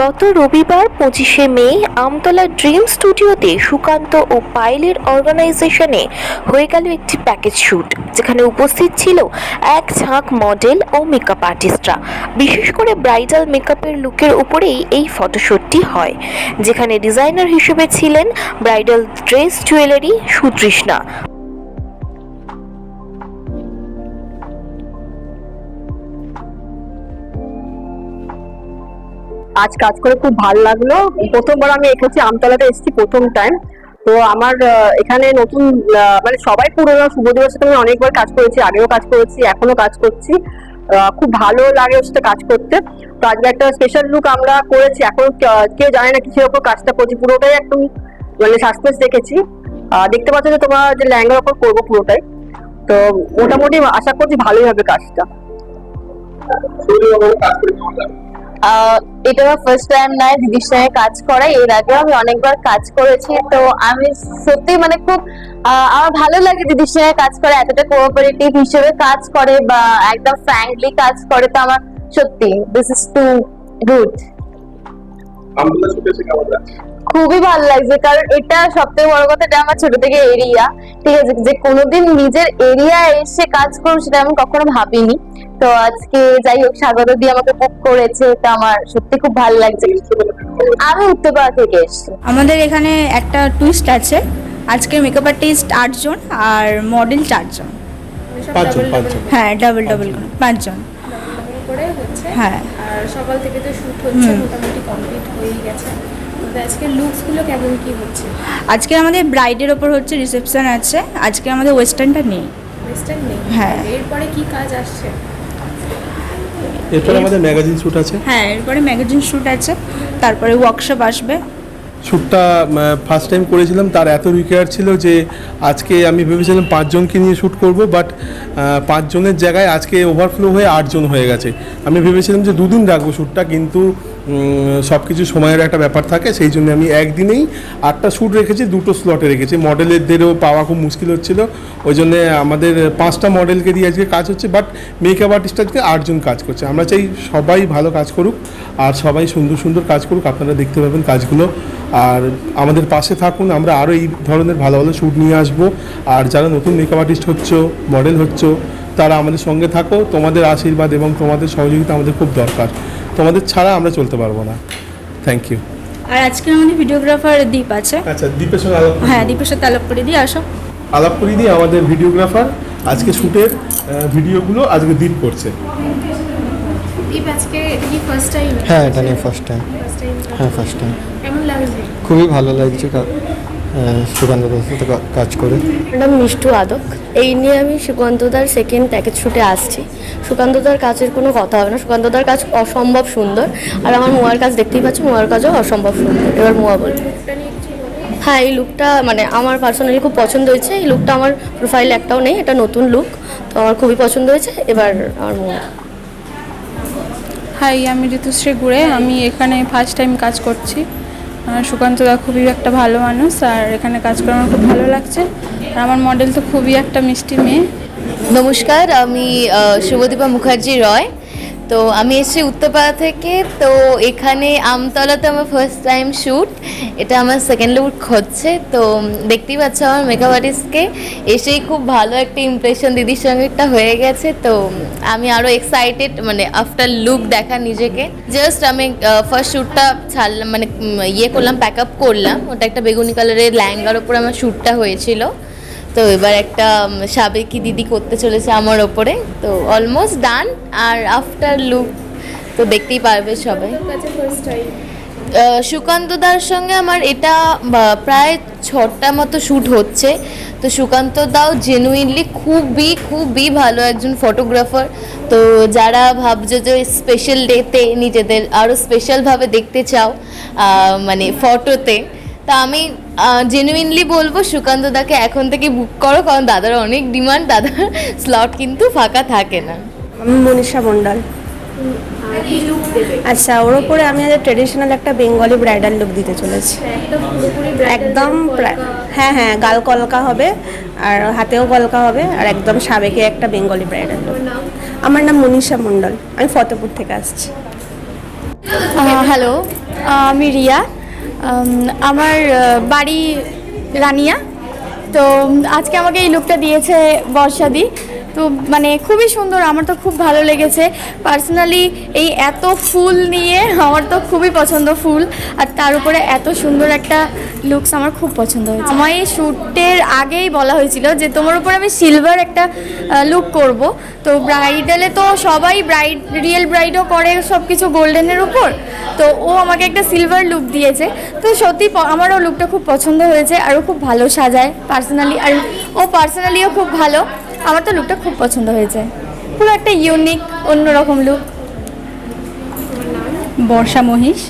গত রবিবার পঁচিশে মে আমতলা ড্রিম স্টুডিওতে সুকান্ত ও পাইলের অর্গানাইজেশনে হয়ে গেল একটি প্যাকেজ শ্যুট যেখানে উপস্থিত ছিল এক ঝাঁক মডেল ও মেকআপ আর্টিস্টরা বিশেষ করে ব্রাইডাল মেকআপের লুকের উপরেই এই ফটোশ্যুটটি হয়, যেখানে ডিজাইনার হিসেবে ছিলেন ব্রাইডাল ড্রেস জুয়েলারি সুতৃষ্ণা। আজ কাজ করে খুব ভালো লাগল। প্রথমবার আমি এসেছি আমতলাতে এসেছি প্রথম টাইম তো আমার এখানে নতুন মানে সবাই পুরোনো শুভ দিবসে তো আমি অনেকবার কাজ করেছি আগেও কাজ করেছি এখনও কাজ করছি। খুব ভালো লাগে ওর সাথে কাজ করতে। তো আজকে একটা স্পেশাল লুক আমরা করেছি। এখন কেউ জানে না কিসের ওপর কাজটা করছি। পুরোটাই একদম মানে সাসপেন্স আহ, দেখতে পাচ্ছ যে তোমার যে ল্যাঙ্গার ওপর করব পুরোটাই। তো মোটামুটি আশা করছি ভালোই হবে কাজটা। এটা আমার ফার্স্ট টাইম নয় দিদির সঙ্গে কাজ করা এর আগেও আমি অনেকবার কাজ করেছি তো আমি সত্যি মানে খুব আমার ভালো লাগে দিদির সঙ্গে কাজ করে এতটা কোঅপারেটিভ হিসেবে কাজ করে বা একদম ফ্র্যাঙ্কলি কাজ করে তো আমার সত্যি দিস ইজ টু গুড খুবই ভালো লাগছে কারণ এটা সবথেকে বড় কথা এটা আমার ছোট থেকে এরিয়া ঠিক আছে? যে কোনোদিন নিজের এরিয়া এসে কাজ করব সেটা আমি কখনো ভাবিনি। তো আজকে যাই হোক স্বাগত দিয়ে আমাকে বুক করেছে এটা আমার সত্যি খুব ভালো লাগছে আমি উত্তরপাড়া থেকে এসেছি। আমাদের এখানে একটা টুইস্ট আছে। আজকে মেকআপ আর্টিস্ট আটজন আর মডেল চারজন। পাঁচজন পাঁচজন। হ্যাঁ ডাবল ডাবল পাঁচজন। করে হচ্ছে। হ্যাঁ। আর সকাল থেকে তো শুট হচ্ছে মোটামুটি কমপ্লিট হয়েই গেছে। আজকে কেমন কি হচ্ছে? আজকে আমাদের ব্রাইডের ওপর হচ্ছে রিসেপশন আছে। আজকে আমাদের ওয়েস্টার্নটা নেই। ওয়েস্টার্ন নেই? হ্যাঁ। এরপরে কি কাজ আসছে? এরপরে আমাদের ম্যাগাজিন শ্যুট আছে। হ্যাঁ এরপরে ম্যাগাজিন শ্যুট আছে তারপরে ওয়ার্কশপ আসবে। শ্যুটটা ফার্স্ট টাইম করেছিলাম তার এত রিকোয়ার ছিল যে আজকে আমি ভেবেছিলাম পাঁচজনকে নিয়ে শ্যুট করব বাট পাঁচজনের জায়গায় আজকে ওভারফ্লো হয়ে আটজন হয়ে গেছে। আমি ভেবেছিলাম যে দুদিন রাখব শ্যুটটা কিন্তু সব কিছু সময়ের একটা ব্যাপার থাকে, সেই জন্য আমি একদিনেই আটটা শ্যুট রেখেছি, দুটো স্লটে রেখেছি। মডেলেরদেরও পাওয়া খুব মুশকিল হচ্ছিল। ওই জন্যে আমাদের পাঁচটা মডেলকে দিয়ে আজকে কাজ হচ্ছে বাট মেকআপ আর্টিস্ট আজকে আটজন কাজ করছে। আমরা চাই সবাই ভালো কাজ করুক, আর সবাই সুন্দর সুন্দর কাজ করুক, আপনারা দেখতে পাবেন কাজগুলো। আর আমাদের পাশে থাকুন, আমরা আরও এই ধরনের ভালো ভালো শ্যুট নিয়ে আসব। আর যারা নতুন মেকআপ আর্টিস্ট হচ্ছে মডেল হচ্ছে, তারা আমাদের সঙ্গে থাকো। তোমাদের আশীর্বাদ এবং তোমাদের সহযোগিতা আমাদের খুব দরকার। তোমাদের ছাড়া আমরা চলতে পারব না। থ্যাংক ইউ আর আজকে আমাদের ভিডিওগ্রাফার দীপ আছে। আচ্ছা দীপের সঙ্গে আলাপ হ্যাঁ দীপের সাথে আলাপ করে দিয়ে আসো। আলাপ করে দিই আমাদের ভিডিওগ্রাফার আজকে শ্যুটের ভিডিওগুলো আজকে দীপ করছে। দীপ আজকে এটা কি ফার্স্ট টাইম হ্যাঁ এটা নিয়ে ফার্স্ট টাইম ফার্স্ট টাইম হ্যাঁ ফার্স্ট টাইম কেমন লাগছে? খুবই ভালো লাগছে সুকান্তদার সাথে কাজ করে। নাম মিষ্টু আদক। এই নিয়ে আমি সুকান্তদার সেকেন্ড প্যাকেজ শুটে আসছি। সুকান্তদার কাজের কোনো কথা হবে না। সুকান্তদার কাজ অসম্ভব সুন্দর। আর আমার মোয়ার কাজ দেখতেই পাচ্ছ মোয়ার কাজও অসম্ভব সুন্দর। এবার মোয়া বল। হ্যাঁ এই লুকটা মানে আমার পার্সোনালি খুব পছন্দ হয়েছে। এই লুকটা আমার প্রোফাইল একটাও নেই এটা নতুন লুক তো আমার খুবই পছন্দ হয়েছে। এবার আমার মোয়া। হাই আমি ঋতুশ্রী গুড়ে। আমি এখানে ফার্স্ট টাইম কাজ করছি। সুকান্ত দা খুবই একটা ভালো মানুষ আর এখানে কাজ করে আমার খুব ভালো লাগছে। আর আমার মডেল তো খুবই একটা মিষ্টি মেয়ে। নমস্কার, আমি শুভদীপা মুখার্জি রয়। তো আমি এসেছি উত্তরপাড়া থেকে। তো এখানে আমতলাতে আমার ফার্স্ট টাইম শ্যুট এটা আমার সেকেন্ড লুক হচ্ছে। তো দেখতেই পাচ্ছ আমার মেকআপ আর্টিস্টকে এসেই খুব ভালো একটা ইমপ্রেশন দিদির সঙ্গে একটা হয়ে গেছে। তো আমি আরও এক্সাইটেড মানে আফটার লুক দেখা নিজেকে। জাস্ট আমি ফার্স্ট শ্যুটটা ছাড়লাম মানে ইয়ে করলাম প্যাক আপ করলাম। ওটা একটা বেগুনি কালারের ল্যাঙ্গার ওপর আমার শ্যুটটা হয়েছিল। তো এবার একটা সাবেকি দিদি করতে চলেছে আমার ওপরে। তো অলমোস্ট ডান আর আফটার লুক তো দেখতেই পারবে সবাই। সুকান্ত দার সঙ্গে আমার এটা প্রায় ছটা মতো শ্যুট হচ্ছে। তো সুকান্ত দাও জেনুইনলি খুবই খুবই ভালো একজন ফটোগ্রাফার তো যারা ভাবছ যে স্পেশাল ডেতে নিজেদের আরও স্পেশালভাবে দেখতে চাও মানে ফটোতে তা আমি জেনুইনলি বলব সুকান্ত দাকে এখন থেকে বুক করো কারণ দাদার অনেক ডিমান্ড দাদার স্লট কিন্তু ফাঁকা থাকে না। আমি মনীষা মণ্ডল। আচ্ছা ওর উপরে আমি আজ ট্রেডিশনাল একটা বেঙ্গলি ব্রাইডাল লুক দিতে চলেছি। একদম হ্যাঁ হ্যাঁ গাল কলকা হবে আর হাতেও কলকা হবে আর একদম সাবেকে একটা বেঙ্গলি ব্রাইডাল লুক আমার নাম মনীষা মণ্ডল আমি ফতেপুর থেকে আসছি। হ্যালো আমি রিয়া। আমার বাড়ি রানিয়া। তো আজকে আমাকে এই লুকটা দিয়েছে বর্ষাদি। তো মানে খুবই সুন্দর, আমার তো খুব ভালো লেগেছে। পার্সোনালি এই এত ফুল নিয়ে আমার তো খুবই পছন্দ ফুল। আর তার উপরে এত সুন্দর একটা লুকস আমার খুব পছন্দ হয়েছে। আমার এই শ্যুটের আগেই বলা হয়েছিল যে, তোমার উপর আমি সিলভার একটা লুক করব। তো ব্রাইডালে তো সবাই ব্রাইড রিয়েল ব্রাইডও করে সব কিছু গোল্ডেনের উপর। তো ও আমাকে একটা সিলভার লুক দিয়েছে। তো সত্যি আমারও লুকটা খুব পছন্দ হয়েছে আর ও খুব ভালো সাজায় পার্সোনালি আর ও পার্সোনালিও খুব ভালো। আমার তো লুকটা খুব পছন্দ হয়েছে। পুরো একটা ইউনিক অন্যরকম লুক বর্ষা মহিষ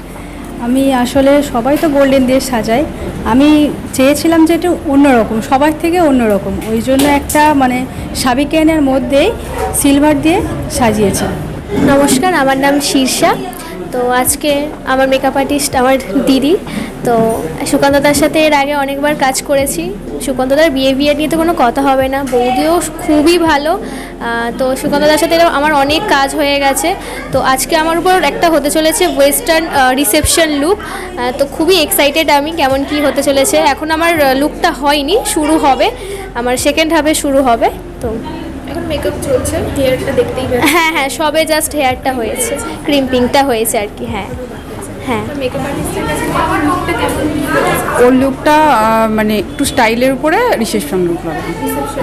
আমি আসলে সবাই তো গোল্ডেন দিয়ে সাজায় আমি চেয়েছিলাম যে একটু অন্যরকম সবার থেকে অন্যরকম। ওই জন্য একটা মানে সাবিকেনের মধ্যেই সিলভার দিয়ে সাজিয়েছি। নমস্কার আমার নাম শীর্ষা। তো আজকে আমার মেকআপ আর্টিস্ট আমার দিদি। তো সুকান্তদার সাথে এর আগে অনেকবার কাজ করেছি। সুকান্তদার বিহেভিয়ার নিয়ে তো কোনো কথা হবে না। বৌদিও খুবই ভালো। তো সুকান্তদার সাথে এরকম আমার অনেক কাজ হয়ে গেছে। তো আজকে আমার উপর একটা হতে চলেছে ওয়েস্টার্ন রিসেপশন লুক তো খুবই এক্সাইটেড আমি কেমন কি হতে চলেছে। এখন আমার লুকটা হয়নি, শুরু হবে। আমার সেকেন্ড হাফে শুরু হবে। তো মেকআপ চলছে হেয়ারটা দেখতেই হ্যাঁ হ্যাঁ সবে জাস্ট হেয়ারটা হয়েছে ক্রিম্পিংটা হয়েছে আর কি হ্যাঁ হ্যাঁ। ওর লুকটা মানে একটু স্টাইলের উপরে রিসেপশন লুক লাগবে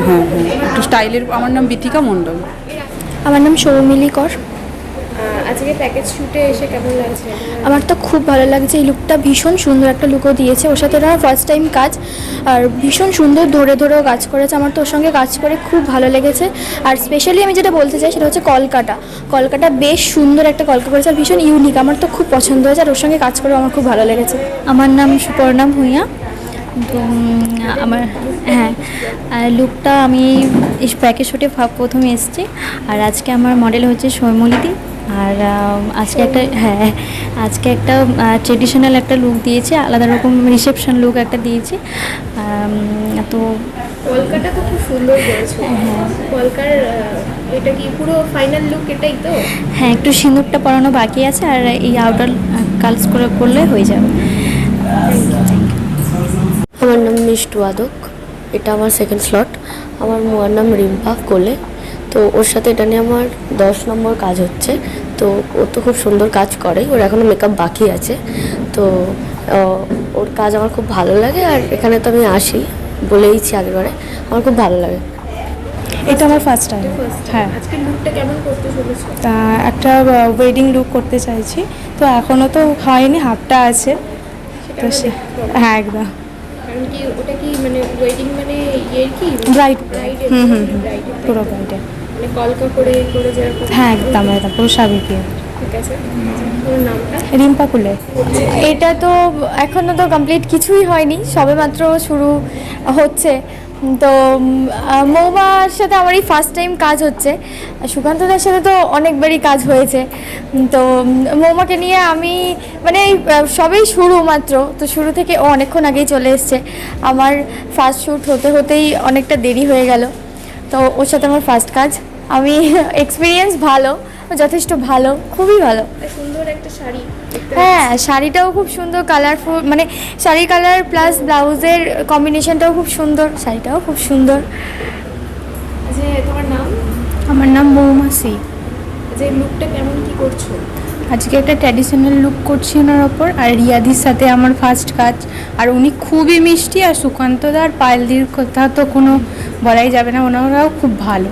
হ্যাঁ হ্যাঁ একটু স্টাইলের আমার নাম বিথিকা মণ্ডল। আমার নাম সৌমিলি কর। আজকে প্যাকেজ শুটে এসে কেমন লাগছে? আমার তো খুব ভালো লাগছে। এই লুকটা ভীষণ সুন্দর একটা লুকও দিয়েছে। ওর সাথে আমার ফার্স্ট টাইম কাজ। আর ভীষণ সুন্দর ধরে ধরেও কাজ করেছে। আমার তো ওর সঙ্গে কাজ করে খুব ভালো লেগেছে। আর স্পেশালি আমি যেটা বলতে চাই সেটা হচ্ছে কলকাটা কলকাটা বেশ সুন্দর একটা কলকা করেছে আর ভীষণ ইউনিক আমার তো খুব পছন্দ হয়েছে। আর ওর সঙ্গে কাজ করে আমার খুব ভালো লেগেছে। আমার নাম সুপর্ণা ভূঁইয়া। তো আমার হ্যাঁ আর লুকটা আমি এই প্যাকেজ শুটে প্রথমে এসেছি। আর আজকে আমার মডেল হচ্ছে সৈমলিদি আর আজকে একটা হ্যাঁ আজকে একটা ট্রেডিশনাল একটা লুক দিয়েছে আলাদা রকম রিসেপশন লুক একটা দিয়েছি। তো কলকাটা তো খুব সুন্দর করেছ। কলকার আহ, এটা কি পুরো ফাইনাল লুক এটাই তো? হ্যাঁ একটু সিঁদুরটা পরানো বাকি আছে আর এই আউটার কালস করে করলে হয়ে যাবে। আমার নাম মিষ্টু আদক এটা আমার সেকেন্ড স্লট আমার মোয়ার নাম রিম্পা কোলে। তো ওর সাথে এটা নিয়ে আমার দশ নম্বর কাজ হচ্ছে। তো ও তো খুব সুন্দর কাজ করে ওর এখনও মেকআপ বাকি আছে। তো ওর কাজ আমার খুব ভালো লাগে আর এখানে তো আমি আসি বলেইছি আগেরবারে। আমার খুব ভালো লাগে। এটা আমার ফার্স্ট টাইম হ্যাঁ। আজকে লুকটা কেমন করতে চলেছো? তা একটা ওয়েডিং লুক করতে চাইছি। তো এখনও তো হয়নি হাফটা আছে। তো সে- হ্যাঁ একদম। ওটা কি মানে ওয়েডিং মানে ইয়ের কি? ব্রাইড হুম হুম হুম। ব্রাইডের পুরো ব্রাইডে মানে কলকা করে করে যেরকম হ্যাঁ একদম একদম পুরো ঠিক আছে। নামটা? রিম্পা কুলে। এটা তো এখনও তো কমপ্লিট কিছুই হয়নি সবে মাত্র শুরু হচ্ছে। তো মৌমার সাথে আমার এই ফার্স্ট টাইম কাজ হচ্ছে। সুকান্তদার সাথে তো অনেকবারই কাজ হয়েছে। তো মৌমাকে নিয়ে আমি মানে সবেই শুরু মাত্র। তো শুরু থেকে ও অনেকক্ষণ আগেই চলে এসছে। আমার ফার্স্ট শ্যুট হতে হতেই অনেকটা দেরি হয়ে গেল। তো ওর সাথে আমার ফার্স্ট কাজ আমি এক্সপিরিয়েন্স ভালো যথেষ্ট ভালো খুবই ভালো। সুন্দর একটা শাড়ি হ্যাঁ শাড়িটাও খুব সুন্দর কালারফুল মানে শাড়ির কালার প্লাস ব্লাউজের কম্বিনেশনটাও খুব সুন্দর শাড়িটাও খুব সুন্দর। যে তোমার নাম? আমার নাম মৌমাসি যে লুকটা কেমন কি করছ? আজকে একটা ট্র্যাডিশনাল লুক করছি ওনার ওপর আর রিয়াদির সাথে আমার ফার্স্ট কাজ। আর উনি খুবই মিষ্টি আর সুকান্তদা আর পায়েলদির কথা তো কোনো বলাই যাবে না ওনারাও খুব ভালো।